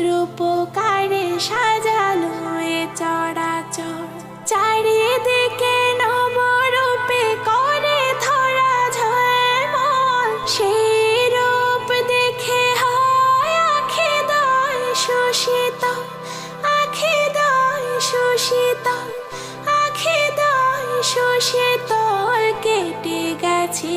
রূপকারে সাজালো এ চড়াচড় চারিদিকে নবরূপে করে ধরা ঝলমল সেই রূপ দেখে হয় আখি দয় শোষিত। আখি দয় শোষিত। আখি দয় শোষিত। কেটে গেছে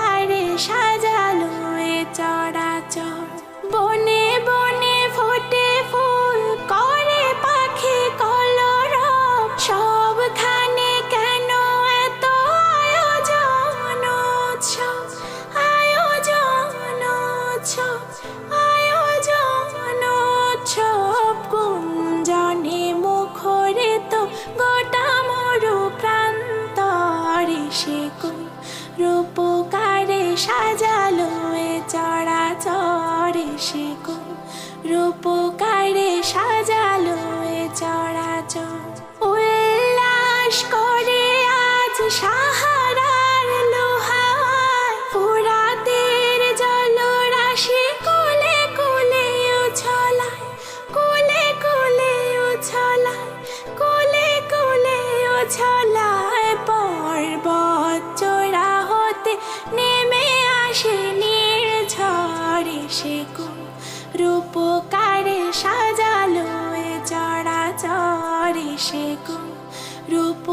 সে রূপকারে সাজালো এ চড়াচর উল্লাস করে আজ সাহারার সে কো রূপকারে সাজালো এ চড়া চড়ে সে কো রূপ